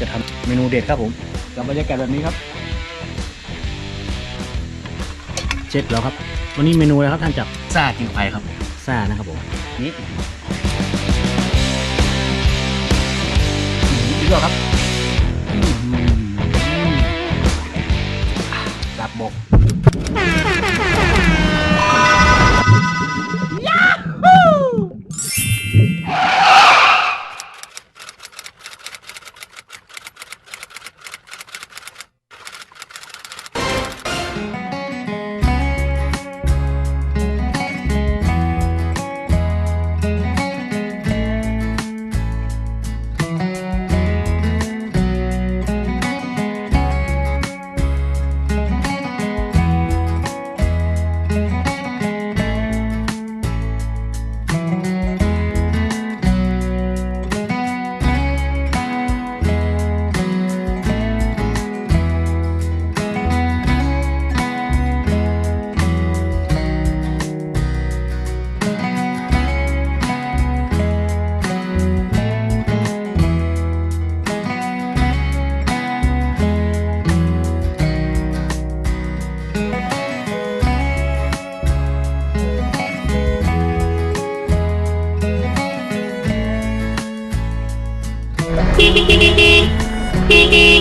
ทุกคนครับเดี๋ยวเราจะทำเมนูเด็ดครับผมกับบรรยากาศแบบนี้ครับ เช็คแล้วครับ วันนี้เมนูอะไรครับท่านจักรซ่ากินไฟครับซ่านะครับผมนี่อีกแล้วครับกับบก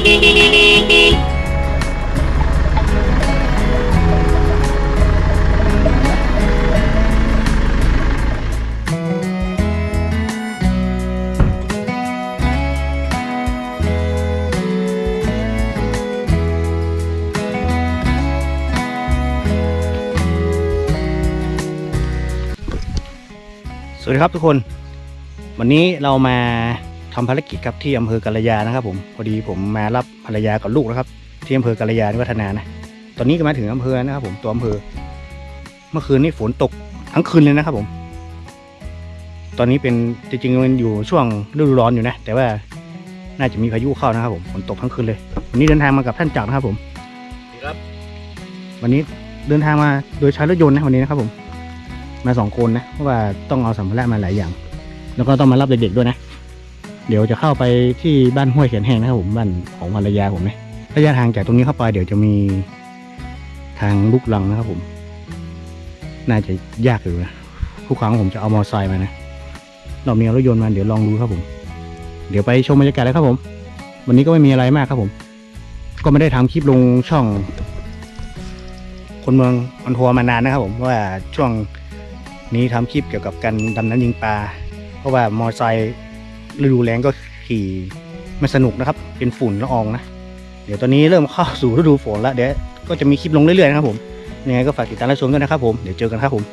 สวัสดีครับทุกคน วันนี้เรามา ทำภารกิจครับที่อำเภอกาลยานะครับ ผมพอดีผมมารับภรรยากับลูกนะครับ ที่อำเภอกาลยาวัฒนานะตอนนี้ก็มาถึงอำเภอแล้วนะครับ ผมตัวอำเภอ เมื่อคืนนี้ฝนตกทั้งคืนเลยนะครับ ผม ตอนนี้เป็นจริงๆมันอยู่ช่วงฤดูร้อนอยู่นะ แต่ว่าน่าจะมีพายุเข้านะครับผมฝนตกทั้งคืนเลยวันนี้เดินทางมากับท่านจักรนะครับ ผมครับ วันนี้เดินทางมาโดยใช้รถยนต์นะวันนี้นะครับ ผม มาสองคนนะเพราะว่าต้องเอาสัมภาระมาหลายอย่าง แล้วก็ต้องมารับเด็กๆด้วยนะ เดี๋ยวจะเข้าไปที่บ้านห้วยเขียนแห้งนะครับผมบ้านของภรรยาผมเนะระยะทางจากตรงนี้เข้าไป เดี๋ยวจะมีทางลูกลังนะครับผม น่าจะยากอยู่นะทุกครั้งผมจะเอามอเตอร์ไซค์มานะเรอบนี้เอารถยนต์มาเดี๋ยวลองดูครับผม เดี๋ยวไปชมบรรยากาศเลยครับผม วันนี้ก็ไม่มีอะไรมากครับผม ก็ไม่ได้ทำคลิปลงช่อง คนเมืองออนทัวร์มานานนะครับ ผมเพราะว่าช่วงนี้ทำคลิปเกี่ยวกับการดำน้ำยิงปลาเพราะว่ามอเตอร์ไซค์ ฤดูแล้งก็ขี่ไม่สนุกนะครับ เป็นฝุ่นละอองนะ เดี๋ยวตอนนี้เริ่มเข้าสู่ฤดูฝนแล้วเดี๋ยวก็จะมีคลิปลงเรื่อยๆนะครับผมยังไงก็ฝากติดตามรับชมด้วยนะครับผมเดี๋ยวเจอกันครับผม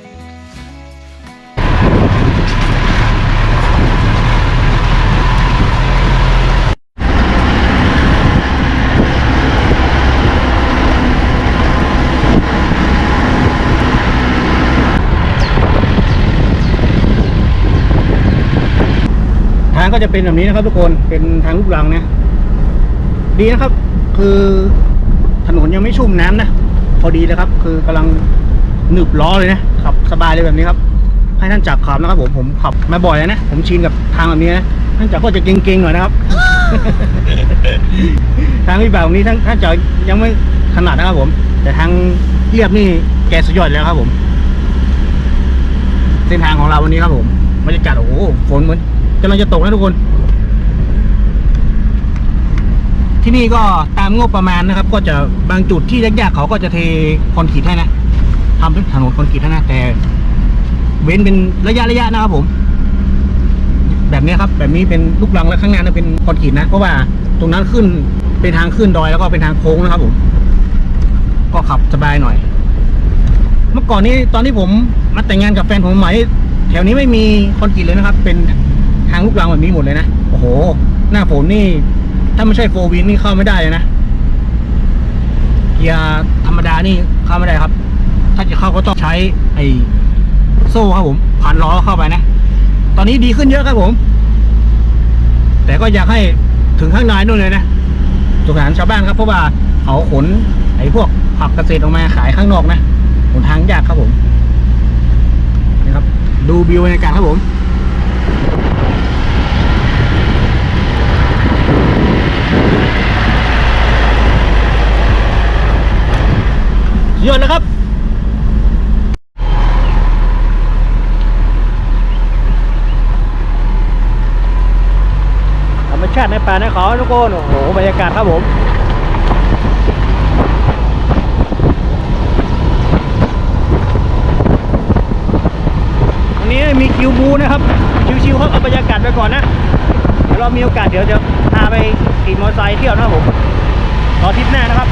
างก็จะเป็นแบบนี้นะครับทุกคนเป็นทางลูกรังนะดีนะครับ คือถนนยังไม่ชุ่มน้ำนะพอดีเลยครับ คือกำลังหนึบล้อเลยนะขับสบายเลยแบบนี้ครับ ให้ท่านจักรขับนะครับผมผมขับมาบ่อยแล้วนะผมชินกับทางแบบนี้นะท่านจักรก็จะเก่งๆหน่อยนะครับ ทางวิบากตรงนี้ท่านท่านจักรยังไม่ถนัดนะครับผม แต่ทางเรียบนี่แกสุดยอดแล้วครับผม เส้นทางของเราวันนี้ครับผมบรรยากาศโอ้โหฝนเหมือน กำลังจะตกนะทุกคน ที่นี่ก็ตามงบประมาณนะครับ ก็จะบางจุดที่ยากๆเขาก็จะเทคอนกรีตให้นะทำเป็นถนนคอนกรีตให้นะแต่ เว้นเป็นระยะระยะนะครับผม แบบนี้ครับ แบบนี้เป็นลูกรังแล้วข้างหน้านั้นเป็นคอนกรีตนะเพราะว่าตรงนั้นขึ้นเป็นทางขึ้นดอยแล้วก็เป็นทางโค้งนะครับผม ก็ขับสบายหน่อย เมื่อก่อนนี้ตอนที่ผมมาแต่งงานกับแฟนผมใหม่แถวนี้ไม่มีคอนกรีตเลยนะครับ เป็น ทางลูกรังแบบนี้หมดเลยนะ โอ้โห หน้าฝนนี่ ถ้าไม่ใช่โฟวินนี่เข้าไม่ได้เลยนะ เกียร์ธรรมดานี่เข้าไม่ได้ครับ ถ้าจะเข้าก็ต้องใช้ไอ้โซ่ครับผม ผ่านล้อเข้าไปนะ ตอนนี้ดีขึ้นเยอะครับผม แต่ก็อยากให้ถึงข้างในนู่นเลยนะสงสารชาวบ้านครับเพราะว่าเขาขนไอ้พวกผักเกษตรออกมาขายข้างนอกนะหนทางยากครับผมนี่ครับ ดูวิวบรรยากาศครับผม ยอดนะครับธรรมชาติในป่าในเขาทุกคนโอ้โหบรรยากาศครับผมวันนี้มีคิวบูนะครับ ชิวๆครับเอาบรรยากาศไปก่อนนะ เดี๋ยวเรามีโอกาสเดี๋ยวจะพาไปขี่มอเตอร์ไซค์เที่ยวนะครับผม รอทริปหน้านะครับ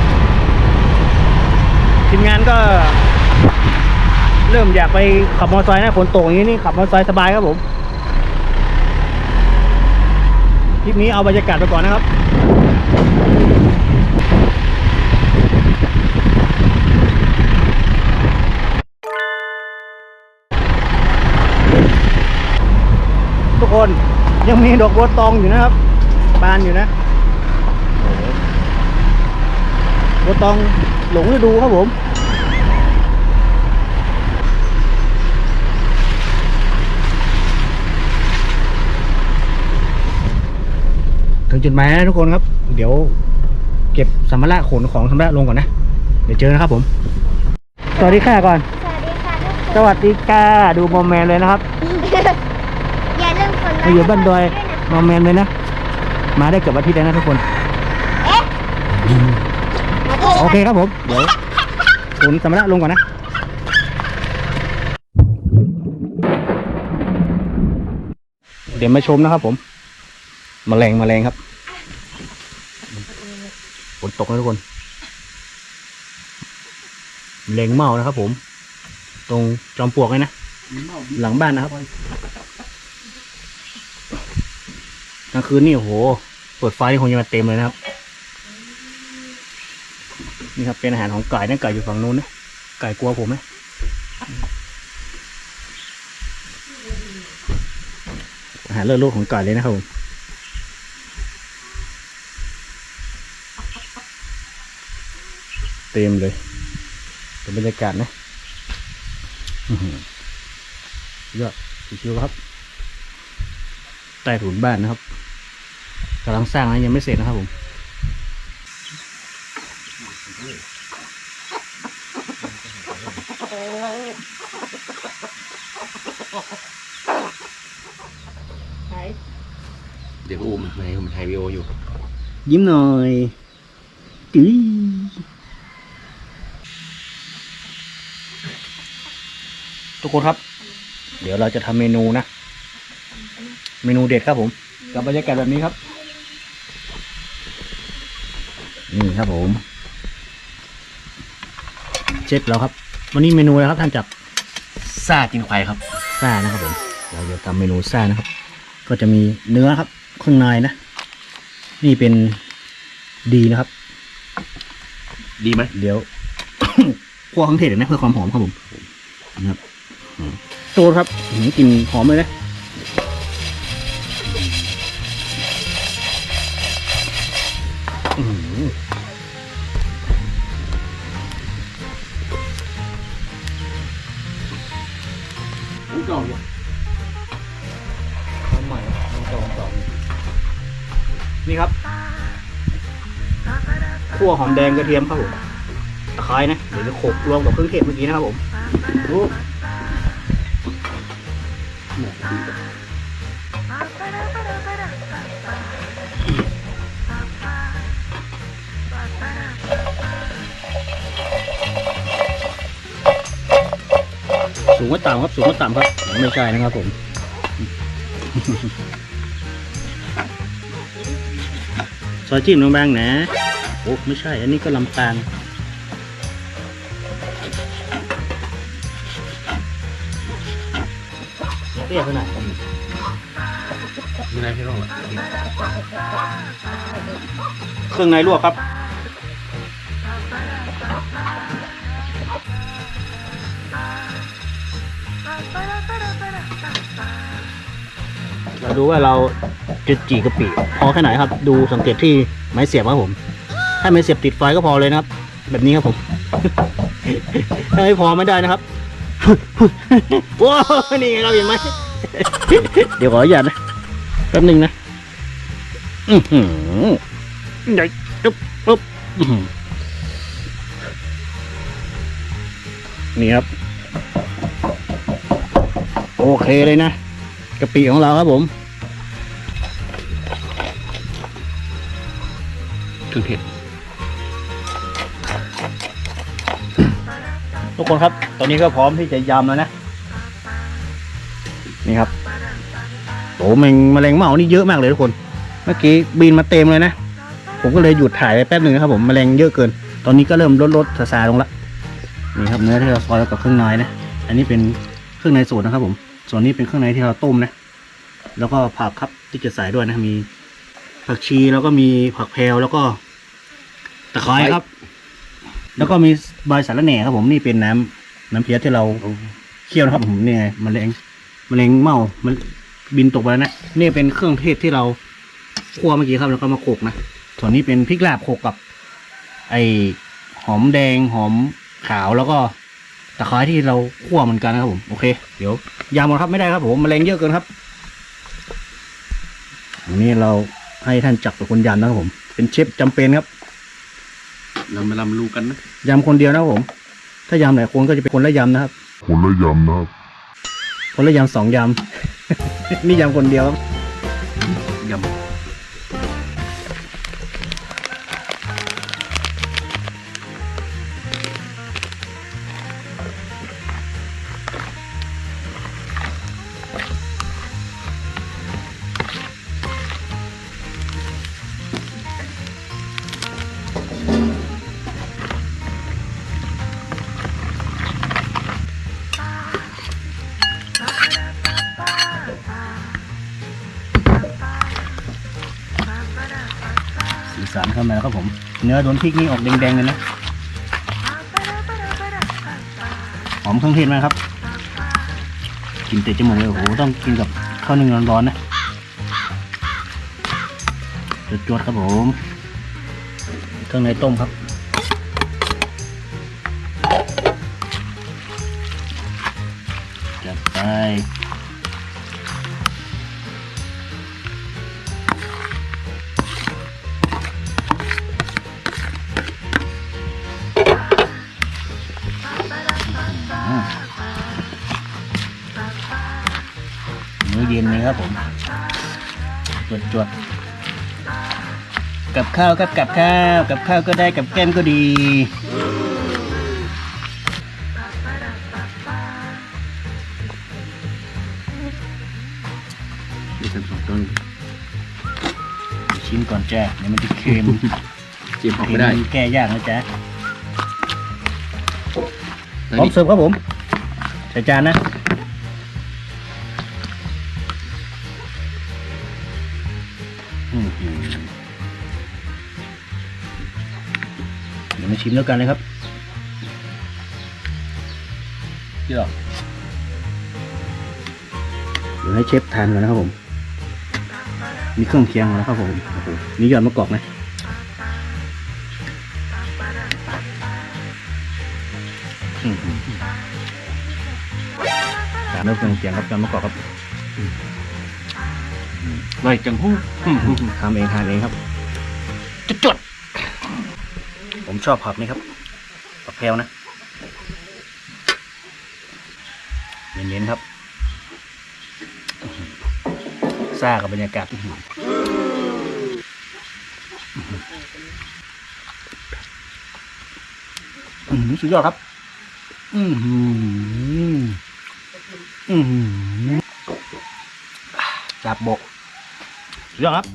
ทีมงานก็ เริ่มอยากไปขับมอเตอร์ไซค์นะฝนตกอย่างนี้นี่ขับมอเตอร์ไซค์สบายครับผมทริปนี้เอาบรรยากาศไปก่อนนะครับทุกคนยังมีดอกบัวตองอยู่นะครับ บานอยู่นะบัวตอง หลงฤดูครับผมถึงจุดหมายแล้วทุกคนครับ เดี๋ยวเก็บสัมภาระขนของสัมภาระลงก่อนนะ เดี๋ยวเจอนะครับผม สวัสดีค่ะก่อน สวัสดีค่ะทุกคนสวัสดีค่ะดูโมแมนเลยนะครับ อย่าลืมกดไลมาค์อยู่บ้านดอยด้วยนะโมแมนเลยนะ มาได้เกือบอาทิตย์แล้วนะทุกคน โอเคครับผม เดี๋ยวขนสัมภาระลงก่อนนะเดี๋ยวมาชมนะครับผมแมลงแมลงครับฝนตกนะทุกคนแมลงเมานะครับ ผม ตรงจอมปลวกเลยนะหลังบ้านนะครับกลางคืนนี่โอ้โหเปิดไฟนี่คงจะมาเต็มเลยนะครับ นี่ครับเป็นอาหารของไก่นั่นไก่อยู่ฝั่งนู้นนะไก่กลัวผมไหมอาหารเลิศโลกของไก่เลยนะครับผมเต็มเลยเป็นบรรยากาศนะยอดชิวๆครับใต้ถุนบ้านนะครับกำลังสร้างนะยังไม่เสร็จนะครับผม เดี๋ยวอุ้มในอุ้มไทยวีโออยู่ ยิ้มหน่อยจื้อทุกคนครับ เดี๋ยวเราจะทำเมนูนะ เมนูเด็ดครับผม กับบรรยากาศแบบนี้ครับ นี่ครับผม เช็คแล้วครับ วันนี้เมนูอะไรครับท่านจับซ่ากินควายครับซ่านะครับผมเราจะทำเมนูซ่านะครับ ก็จะมีเนื้อครับข้างในนะ นี่เป็นดีนะครับ ดีไหมเดี๋ยวคั่วเครื่องเทศเดี๋ยวนะเพื่อความหอมครับผมนะครับอืมโตครับอื้อหือกลิ่นหอมเลยนะ ข้าวใหม่น้ำตองตองนี่ครับขั่วหอมแดงกระเทียมครับผมตะไคร้นะเดี๋ยวจะโขลกรวมกับเครื่องเทศเมื่อกี้นะครับผมดู สูงก็ต่ำครับ สูงก็ต่ำครับ ไม่ใช่นะครับผม ซอยจิ้มลงบางๆนะ โอ้ไม่ใช่ อันนี้ก็ลำปางเตี้ยขนาดนี้ไม่ได้พี่น้องอะเครื่องในลวกครับ เราดูว่าเราจะจีกะปิพอแค่ไหนครับ ดูสังเกตที่ไม้เสียบครับผมถ้าไม้เสียบติดไฟก็พอเลยนะครับ แบบนี้ครับผมถ้าไม่พอไม่ได้นะครับว้าวนี่ไงครับเห็นไหมเดี๋ยวขออนุญาตนะแป๊บหนึงนะอือหือใหญ่ปุ๊บปุ๊บนี่ครับ โอเคเลยนะ กะปิของเราครับผมเครื่องเทศทุกคนครับ ตอนนี้ก็พร้อมที่จะยำแล้วนะ นี่ครับโอ้แมงแมลงเม่านี่เยอะมากเลยทุกคน เมื่อกี้บินมาเต็มเลยนะ ผมก็เลยหยุดถ่ายไปแป๊บหนึ่งนะครับผมแมลงเยอะเกิน ตอนนี้ก็เริ่มลดลดซาซาลงละนี่ครับเนื้อที่เราซอยแล้วกับเครื่องในนะ อันนี้เป็นเครื่องในสูตรนะครับผม ส่วนนี้เป็นเครื่องในที่เราต้มนะ แล้วก็ผักครับที่จะใส่ด้วยนะมี ผักชีแล้วก็มีผักแพรวแล้วก็ตะไคร้ครับ แล้วก็มีใบสาระแหน่ครับผมนี่เป็นน้ำน้ำเพี้ยที่เราเคี่ยวนะครับผมนี่ไงมแมลงแมลงเม่ามันบินตกไปแล้วนะนี่เป็นเครื่องเทศที่เราคั่วเมื่อกี้ครับแล้วก็มาโขลกนะส่วนนี้เป็นพริกลาบโขลกกับ ไอหอมแดงหอมขาวแล้วก็ ตะไคร้ที่เราคั่วเหมือนกันนะครับผมโอเคเดี๋ยวยำหมดครับไม่ได้ครับผมแมลงเยอะเกินครับอันนี้เราให้ท่านจักรเป็นคนยำนะครับผม เป็นเชฟจำเป็นครับเรามาลำลูกันนะยำคนเดียวนะครับผม ถ้ายำหลายคนก็จะเป็นคนละยำนะครับ คนละยำนะครับ คนละยำสองยำ นี่ยำคนเดียวครับยสี เข้ามเนื้อโดนพริกนี่ออกแดงๆเลยนะหอมเครื่องเทศไหมากครับกินเตะจมูกเลยโอ้โหต้องกินกับข้าวนึ่งร้อนๆนะจวดๆครับผมเครื่องในต้มครับจัดไป จวดจวดๆกับข้าวครับกับข้าว กับข้าวก็ได้กับแก้มก็ดีำนี่เป็นสองต้นชิมก่อนจ้ะเดี๋ยวมันจะเค็มเจียมออกไม่ได้เค็มแก้ยากนะจ๊ะแล้วพร้อมนี่เสิร์ฟครับผมใส่จานนะ ชิมแล้วกันเลยครับที่หรอเดี๋ยวให้เชฟทานก่อนนะครับผม มีเครื่องเคียงแล้วครับผมโอ้โหนี่ยอดมะกอกนะอื้อหือตามด้วยเครื่องเคียงครับยอดมะกอกครับไรจังหู้ทำเองทานเองครับจุดจด ผมชอบผักนี่ครับผักแพรวนะเย็นๆครับซ่ากับบรรยากาศอื้อหืออื้อหือสุดยอดครับ อือหืออือหือจับโบกสุดยอดครับ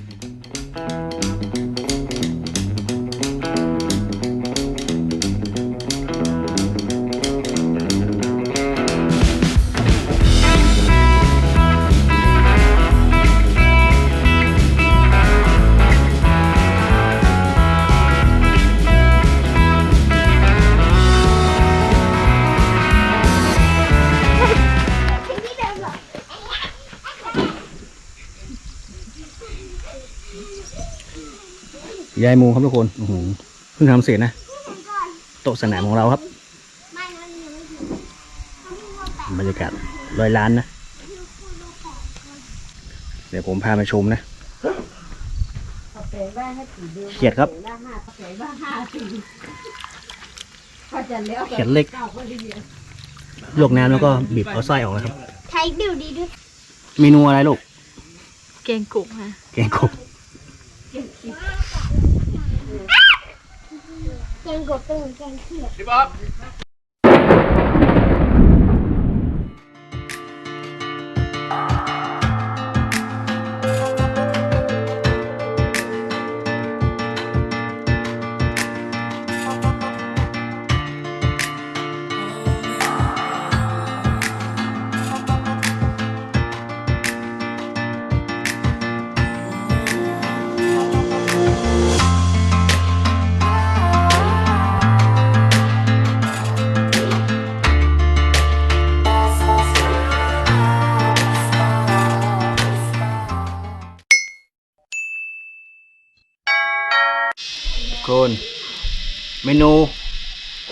ยายมูครับทุกคนโอ้โหเพิ่งทำเสร็จนะโต๊ะสนามของเราครับบรรยากาศร้อยล้านนะ เดี๋ยวผมพามาชมนะเขียดครับเขียดเล็กลวกน้ำแล้วก็บีบเอาไส้ออกนะครับไทยดูดีด้วยเมนูอะไรลูก แกงกุ่ค่ะแกงกบ แกงกบเป็นเ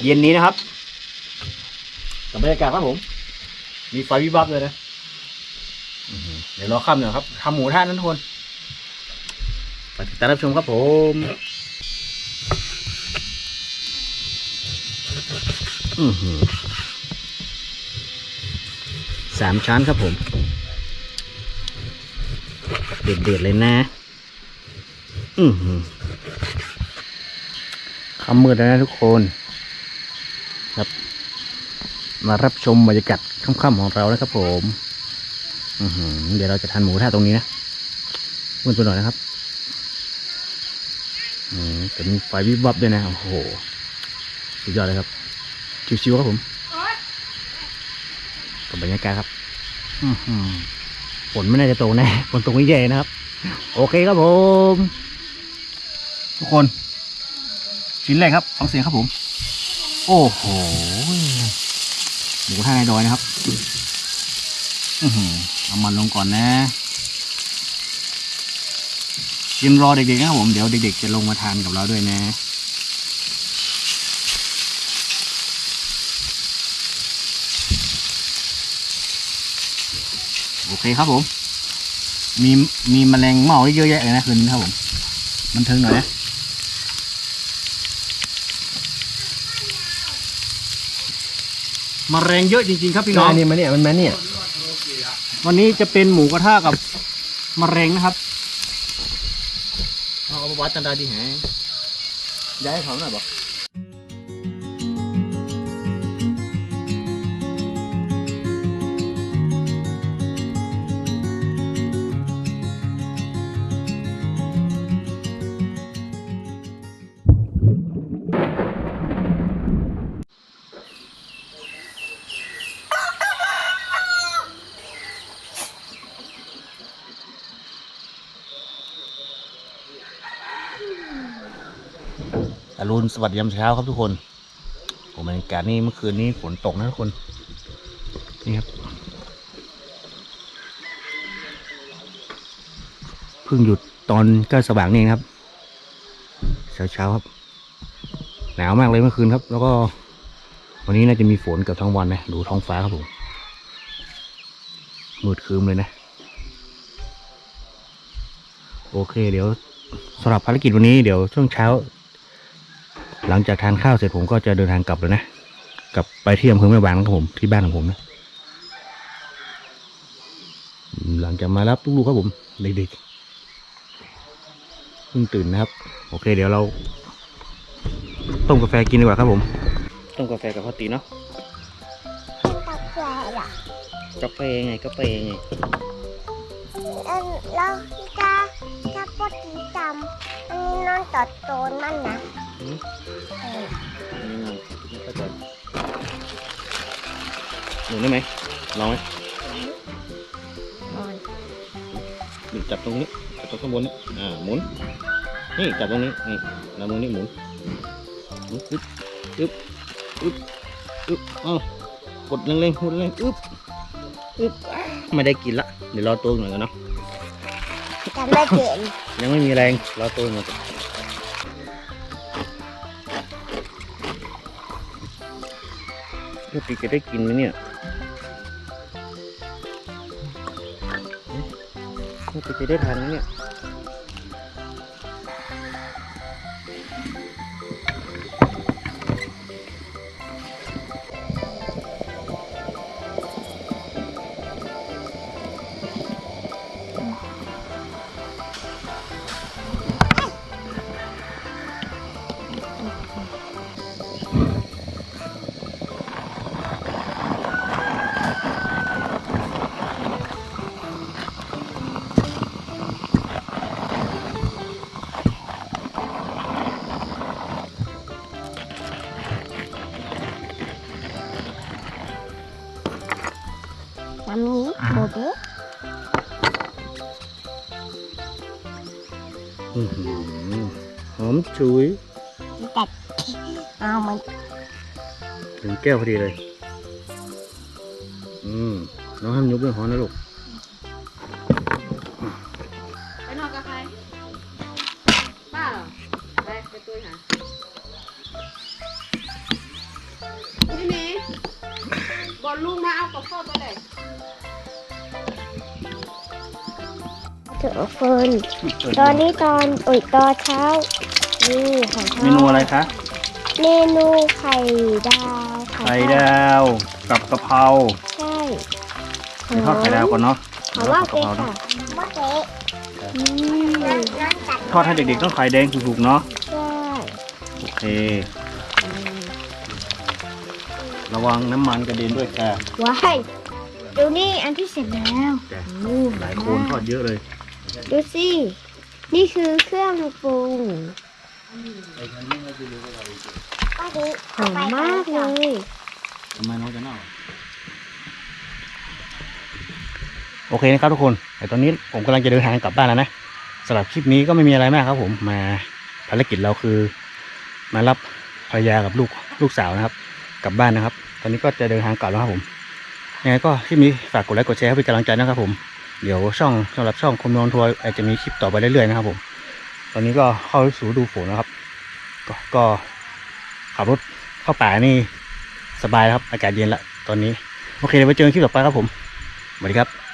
ย็นนี้นะครับกับบรรยากาศครับผม มีไฟวิบวับเลยนะอื้อหือเดี๋ยวรอค่ำหน่อยครับทำหมูท่านั้นทุกคนไปติดตามรับชมครับผมอือหือสามชั้นครับผม เด็ดๆเลยนะ อือหือค่ำมืดแล้วนะทุกคน ครับ มารับชมบรรยากาศค่ำๆของเรานะครับ ผมอือหือเดี๋ยวเราจะทานหมูท่าตรงนี้นะมืดไปหน่อยนะครับอืมเป็นไฟวิบวับด้วยนะโอ้โหสุดยอดเลยครับ ชิวๆครับผมกับบรรยากาศครับอือหือฝนไม่น่าจะตกแน่ฝนตกไม่แย่นะครับ โอเคครับผม ทุกคน ชิ้นแรกครับฟังเสียงครับผม โอ้โหหมูท่าในดอยนะครับอือหือเอามันลงก่อนนะยืนรอเด็กๆนะครับผม เดี๋ยวเด็กๆจะลงมาทานกับเราด้วยนะโอเคครับผม มีมีแมลงเม่าเยอะแยะเลยนะคืนนี้ครับผม มันเทิงหน่อยนะ มแมลงเยอะจริงๆ ครับพี่น้องนี่มาเนี่ยมันมาเนี่ย วันนี้จะเป็นหมูกระทะกับมะเร็งนะครับ เอาเอาวัดกันดาดีแฮงย้ายให้เขาหน่อยบอก รุณสวัสดิ์ยามเช้าครับทุกคนผมบรรยากาศนี่เมื่อคืนนี้ฝนตกนะทุกคน นี่ครับเพิ่งหยุดตอนใกล้สว่างนี่ครับ เช้าเช้าๆครับ หนาวมากเลยเมื่อคืนครับ แล้วก็ วันนี้น่าจะมีฝนเกับทั้งวันนะดูท้องฟ้าครับผมมืดครึมเลยนะ โอเค เดี๋ยวสำหรับภารกิจวันนี้เดี๋ยวช่วงเช้า หลังจากทานข้าวเสร็จผมก็จะเดินทางกลับแล้วนะกลับไปที่อำเภอแม่วางนะครับผมที่บ้านของผมนะอืมหลังจากมารับลูกๆครับผมเด็กๆเพิ่งตื่นนะครับ โอเค เดี๋ยวเราต้มกาแฟกินดีกว่าครับผมต้มกาแฟกับข้าวตีเนาะกาแฟอะกาแฟไงกาแฟไงเออแล้วจะจะปกติจำอันนี้นอนตัดโตนมันนะ เหนุนได้ไหมลองไหมจับตรงนี้ จับตรงข้างบนนี่อ่า หมุน นี่ จับตรงนี้ นี่แล้วมือนี่หมุนหมุนอึ๊บอึ๊บอึ๊บอึ๊บอ้ากดแรงๆกดแรงๆอึ๊บอึ๊บไม่ได้กินละ เดี๋ยวรอตัวหน่อยกันเนาะจะไม่เห็นยังไม่มีแรง รอตัวหน่อย ก่อนปกติจะได้กินไหมเนี่ยปกติจะได้ทานไหมเนี่ย มหอมฉุยแต่เอามันถึงแก้วพอดีเลย อืมน้องห้ามยุบเรื่องหอมนะลูก น ตอนนี้ตอนอุ่ยตอนเช้า นี่ของเมนูอะไรคะ เมนูไข่ดาวไข่ดาวกับกะเพราใช่เดี๋ยวทอดไข่ดาวก่อนเนาะขอว่าเดี๋เกยวทอดกะเพราค่ะเนาะว่าเกอืมทอดให้เด็กๆต้องไข่แดงสุกๆเนาะใช่โอเค ระวังน้ำมันกระเด็นด้วยค่ะว้ายดูนี่อันที่เสร็จแล้วจ้ะโอ้หลายคนทอดเยอะเลย ดูสิ นี่คือเครื่องปรุงหอมมากเลยทำไมน้องจะเน่าโอเคนะครับทุกคน แต่ตอนนี้ผมกำลังจะเดินทางกลับบ้านแล้วนะสำหรับคลิปนี้ก็ไม่มีอะไรมากครับ ผมมาภารกิจเราคือ มารับภรรยากับลูกลูกสาวนะครับ กลับบ้านนะครับ ตอนนี้ก็จะเดินทางกลับแล้วครับผมยังไงก็คลิปนี้ฝากกดไลค์กดแชร์ให้เป็นกำลังใจนะครับผม เดี๋ยวช่องสำหรับช่องคมนองทัวร์อาจจะมีคลิปต่อไปเรื่อยๆนะครับผม ตอนนี้ก็เข้าสู่ดูฝนนะครับ ก็ก็ขับรถเข้าป่านี่สบายครับ อากาศเย็นละตอนนี้ โอเคเดี๋ยวไปเจอกันคลิปต่อไปครับผมสวัสดีครับ